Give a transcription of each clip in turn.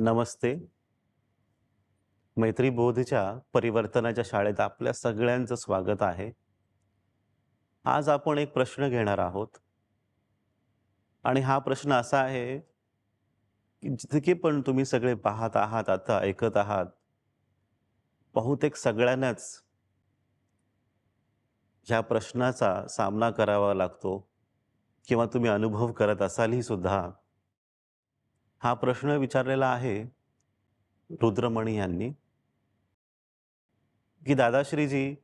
नमस्ते. मैत्री बोधच्या परिवर्तनाच्या शाळेत आपल्या सगळ्यांचं स्वागत आहे. आज आपण एक प्रश्न घेणार आहोत. आणि हा प्रश्न असा आहे, की जितके पण तुम्ही सगळे पाहत आहात, आता ऐकत आहात, बहुतेक सगळ्यांनाच ह्या प्रश्नाचा सामना करावा लागतो किंवा तुम्ही अनुभव करत असालही सुद्धा. हा प्रश्न विचारलेला आहे रुद्रमणी यांनी. की दादाश्रीजी,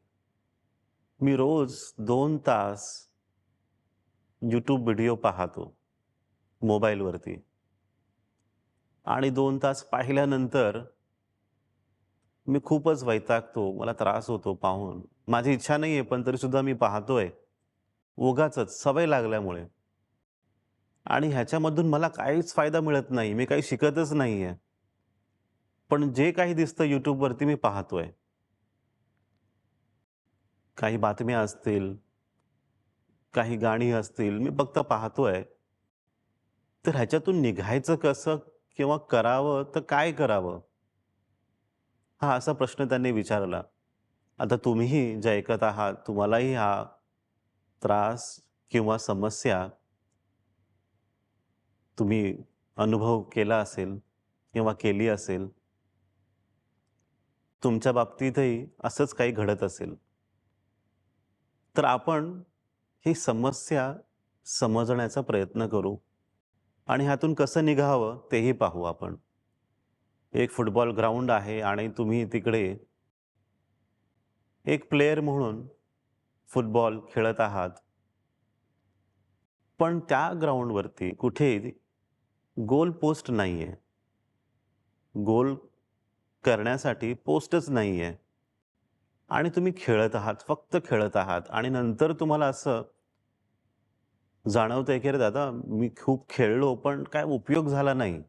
मी रोज दोन तास यूट्यूब व्हिडिओ पाहतो मोबाईलवरती. आणि दोन तास पाहिल्यानंतर मी खूपच वैतागतो. मला त्रास होतो पाहून. माझी इच्छा नाहीये, पण तरीसुद्धा मी पाहतोय. उगाचच सवय लागल्यामुळे. आणि ह्याच्यामधून मला काहीच फायदा मिळत नाही. मी काही शिकतच नाहीये. पण जे काही दिसतं यूट्यूबवरती मी पाहतोय. काही बातम्या असतील, काही गाणी असतील, मी फक्त पाहतोय. तर ह्याच्यातून निघायचं कसं किंवा करावं तर काय करावं? हा असा प्रश्न त्यांनी विचारला. आता तुम्हीही जे ऐकत आहात, तुम्हालाही हा त्रास किंवा समस्या तुम्ही अनुभव केला असेल किंवा केली असेल. तुमच्या बाबतीतही असंच काही घडत असेल. तर आपण ही समस्या समजण्याचा प्रयत्न करू. आणि ह्यातून कसं निघावं तेही पाहू आपण. एक फुटबॉल ग्राउंड आहे आणि तुम्ही तिकडे एक प्लेयर म्हणून फुटबॉल खेळत आहात. पण त्या ग्राउंडवरती कुठे गोल पोस्ट नाहीये. गोल करण्यासाठी पोस्टच नाहीये. आणि तुम्ही खेळत आहात, फक्त खेळत आहात आणि नंतर तुम्हाला असं जाणवतंय, की अरे दादा, मी खूप खेळलो, पण काय उपयोग झाला नाही.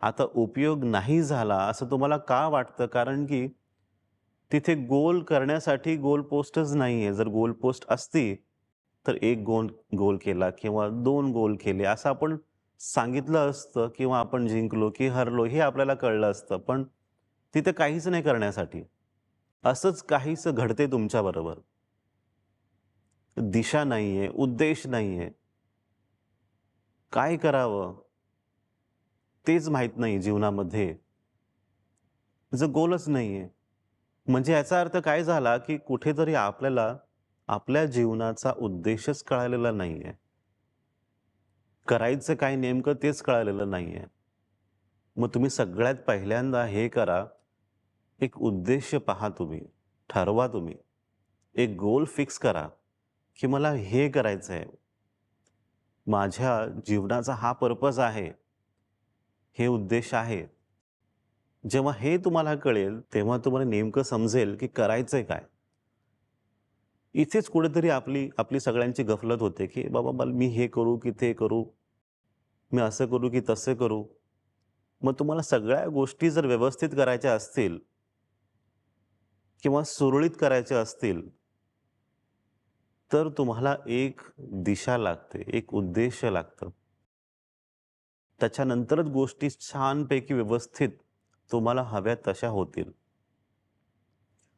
आता उपयोग नाही झाला असं तुम्हाला का वाटतं? कारण की तिथे गोल करण्यासाठी गोल पोस्टच नाहीये. जर गोल पोस्ट असती, तर एक गोल गोल केला किंवा दोन गोल केले असं आपण सांगितलं असतं किंवा आपण जिंकलो की हरलो हे आपल्याला कळलं असतं. पण तिथे काहीच नाही करण्यासाठी. असंच काहीसं घडते तुमच्याबरोबर. दिशा नाहीये, उद्देश नाहीये. काय करावं? तेच माहीत नाही जीवनामध्ये. जर गोलच नाहीये. म्हणजे याचा अर्थ काय झाला, की कुठेतरी आपल्याला आपल्या जीवनाचा उद्देशच कळालेला नाहीये. करायचं काय नेमकं तेच कळालेलं नाहीये. मग तुम्ही सगळ्यात पहिल्यांदा हे करा, एक उद्देश पहा तुम्ही. ठरवा तुम्ही. एक गोल फिक्स करा, की मला हे करायचं आहे माझ्या जीवनाचा हा पर्पज आहे. हे उद्देश आहे. जेव्हा हे तुम्हाला कळेल, तेव्हा तुम्हाला नेमकं समजेल, की करायचंय काय? इथेच कुठेतरी आपली आपली सगळ्यांची गफलत होते, की बाबा मला मी हे करू की ते करू? मी असं करू की तसं करू? मग तुम्हाला सगळ्या गोष्टी जर व्यवस्थित करायच्या असतील किंवा सुरळीत करायच्या असतील तर तुम्हाला एक दिशा लागते, एक उद्देश लागतं. त्याच्यानंतरच गोष्टी छानपैकी व्यवस्थित तुम्हाला हव्या तशा होतील.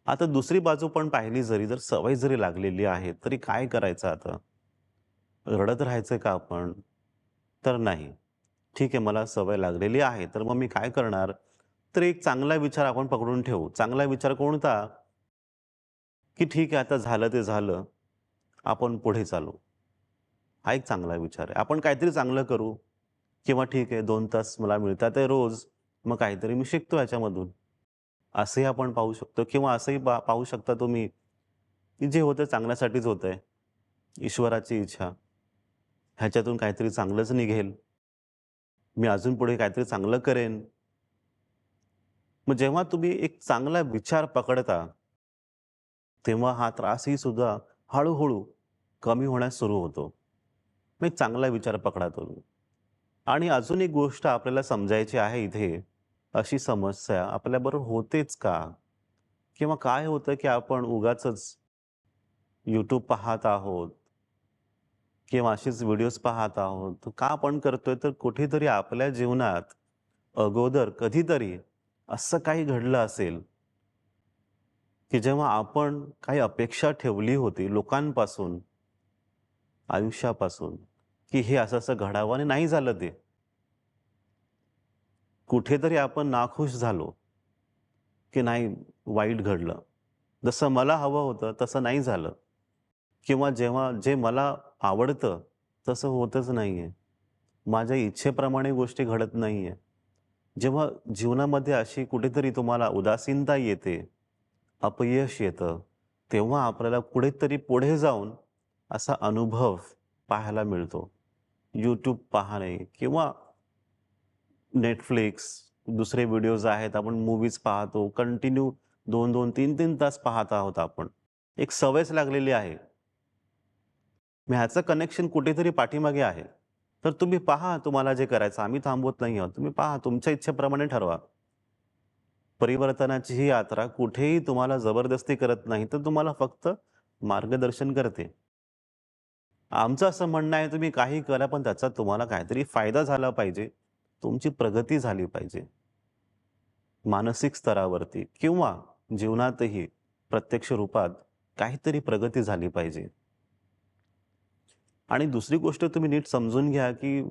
आता दुसरी बाजू पण पाहिली जरी, जर सवय जरी लागलेली आहे, तरी काय करायचं आता? रडत राहायचंय का आपण? तर नाही. ठीक आहे, मला सवय लागलेली आहे, तर मग मी काय करणार? तर एक चांगला विचार आपण पकडून ठेवू. चांगला विचार कोणता? की ठीक आहे, आता झालं ते झालं. आपण पुढे चालू. हा एक चांगला विचार आहे. आपण काहीतरी चांगलं करू किंवा ठीक आहे दोन तास मला मिळतात आहे रोज, मग काहीतरी मी शिकतो याच्यामधून असंही आपण पाहू शकतो किंवा असंही पा पाहू शकता तुम्ही, की जे होतं चांगल्यासाठीच होतं आहे ईश्वराची इच्छा. ह्याच्यातून काहीतरी चांगलंच निघेल. मी अजून पुढे काहीतरी चांगलं करेन. मग जेव्हा तुम्ही एक चांगला विचार पकडता तेव्हा हा त्रासही सुद्धा हळूहळू कमी होण्यास सुरू होतो. मी चांगला विचार पकडा तुम्ही. आणि अजून एक गोष्ट आपल्याला समजायची आहे इथे, अशी समस्या आपल्याबरोबर होतेच का? किंवा काय होतं, की आपण उगाचच यूट्यूब पाहत आहोत किंवा असेच व्हिडिओज पाहत आहोत. का आपण करतोय? तर कुठेतरी आपल्या जीवनात अगोदर कधीतरी असं काही घडलं असेल की जेव्हा आपण काही अपेक्षा ठेवली होती लोकांपासून आयुष्यापासून की हे असं असं घडावं आणि नाही झालं ते कुठेतरी आपण नाखुश झालो की नाही वाईट घडलं जसं मला हवं होतं तसं नाही झालं किंवा जेव्हा जे मला आवडतं तसं होतच नाही आहे माझ्या इच्छेप्रमाणे गोष्टी घडत नाही आहे जेव्हा जीवनामध्ये अशी कुठेतरी तुम्हाला उदासीनता येते अपयश येतं तेव्हा आपल्याला कुठेतरी पुढे जाऊन असा अनुभव पाहायला मिळतो. यूट्यूब पाहणे किंवा नेटफ्लिक्स दुसरे व्हिडिओज आहेत आपण मूवीज पाहतो कंटिन्यू दोन दोन तीन तीन तास पाहत आहोत आपण. एक सवयच लागलेली आहे. मग ह्याचं कनेक्शन कुठेतरी पाठीमागे आहे. तर तुम्ही पहा तुम्हाला जे करायचं आम्ही थांबवत नाही आहोत. तुम्ही पहा तुमच्या इच्छेप्रमाणे ठरवा. परिवर्तनाची ही यात्रा कुठेही तुम्हाला जबरदस्ती करत नाही तर तुम्हाला फक्त मार्गदर्शन करते. आमचं असं म्हणणं आहे तुम्ही काही करा पण त्याचा तुम्हाला काहीतरी फायदा झाला पाहिजे. तुमची प्रगती झाली पाहिजे. मानसिक स्तरावरती किंवा जीवनातही प्रत्यक्ष रूपात काहीतरी प्रगती झाली पाहिजे. आणि दुसरी गोष्ट तुम्ही नीट समजून घ्या की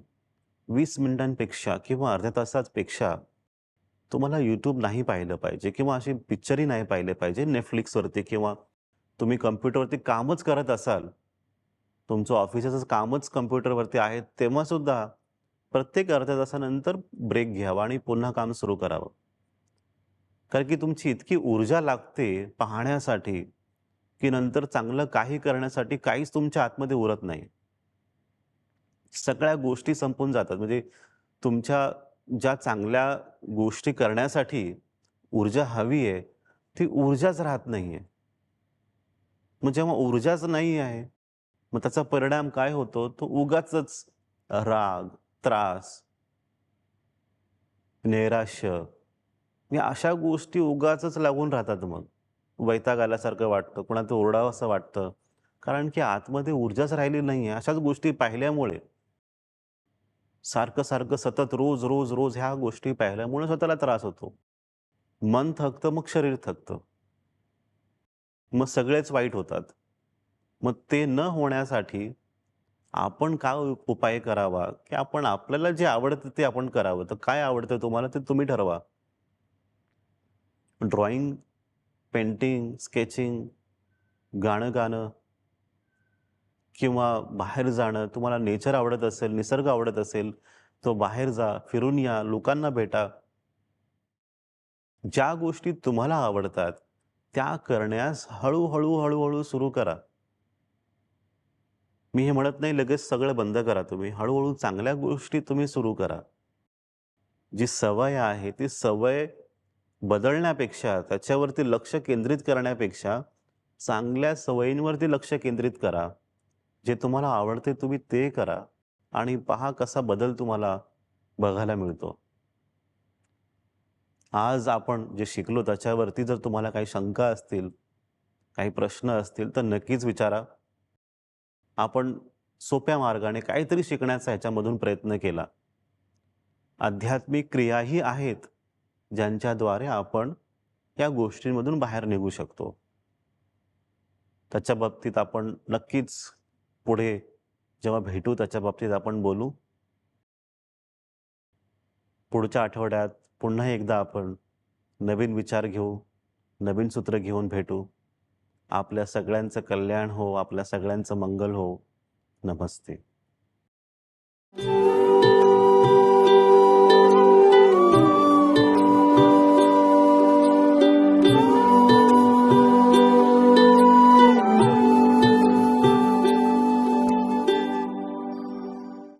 वीस मिनिटांपेक्षा किंवा अर्ध्या तासापेक्षा तुम्हाला यूट्यूब नाही पाहिलं पाहिजे किंवा अशी पिक्चरही नाही पाहिले पाहिजे नेटफ्लिक्सवरती किंवा तुम्ही कम्प्युटरवरती कामच करत असाल तुमचं ऑफिसचं कामच कम्प्युटरवरती आहे तेव्हासुद्धा प्रत्येक अर्ध्या तासानंतर ब्रेक घ्यावा आणि पुन्हा काम सुरू करावं. कारण की तुमची इतकी ऊर्जा लागते पाहण्यासाठी की नंतर चांगलं काही करण्यासाठी काहीच तुमच्या आतमध्ये उरत नाही. सगळ्या गोष्टी संपून जातात. म्हणजे तुमच्या ज्या चांगल्या गोष्टी करण्यासाठी ऊर्जा हवी आहे ती ऊर्जाच राहत नाही आहे मग जेव्हा ऊर्जाच नाही आहे मग त्याचा परिणाम काय होतो? तो उगाच राग त्रास नैराश्य या अशा गोष्टी उगाच लागून राहतात मग. वैताग आल्यासारखं वाटतं कोणाचं ओरडावं असं वाटतं. कारण की आतमध्ये ऊर्जाच राहिली नाही आहे अशाच गोष्टी पाहिल्यामुळे सारखं सारखं सतत रोज रोज रोज ह्या गोष्टी पाहिल्यामुळे स्वतःला त्रास होतो. मन थकतं मग शरीर थकतं. मग सगळेच वाईट होतात. मग ते न होण्यासाठी आपण काय उपाय करावा? की आपण आपल्याला जे आवडतं ते आपण करावं. तर काय आवडतं तुम्हाला ते तुम्ही ठरवा. ड्रॉइंग पेंटिंग स्केचिंग गाणं गाणं. किंवा बाहेर जाणं तुम्हाला नेचर आवडत असेल निसर्ग आवडत असेल तो बाहेर जा फिरून या लोकांना भेटा. ज्या गोष्टी तुम्हाला आवडतात त्या करण्यास हळूहळू हळूहळू सुरू करा. मी हे म्हणत नाही लगेच सगळं बंद करा तुम्ही. हळूहळू चांगल्या गोष्टी तुम्ही सुरू करा. जी सवय आहे ती सवय बदलण्यापेक्षा त्याच्यावरती लक्ष केंद्रित करण्यापेक्षा चांगल्या सवयींवरती लक्ष केंद्रित करा. जे तुम्हाला आवडते तुम्ही ते करा आणि पहा कसा बदल तुम्हाला बघायला मिळतो. आज आपण जे शिकलो त्याच्यावरती जर तुम्हाला काही शंका असतील काही प्रश्न असतील तर नक्कीच विचारा. आपण सोप्या मार्गाने काहीतरी शिकण्याचा ह्याच्यामधून प्रयत्न केला. आध्यात्मिक क्रियाही आहेत ज्यांच्याद्वारे आपण या गोष्टींमधून बाहेर निघू शकतो. त्याच्या बाबतीत आपण नक्कीच पुढे जेव्हा भेटू त्याच्या बाबतीत आपण बोलू. पुढच्या आठवड्यात पुन्हा एकदा आपण नवीन विचार घेऊ नवीन सूत्र घेऊन भेटू. आपल्या सगळ्यांचं कल्याण हो आपल्या सगळ्यांचं मंगल हो. नमस्ते.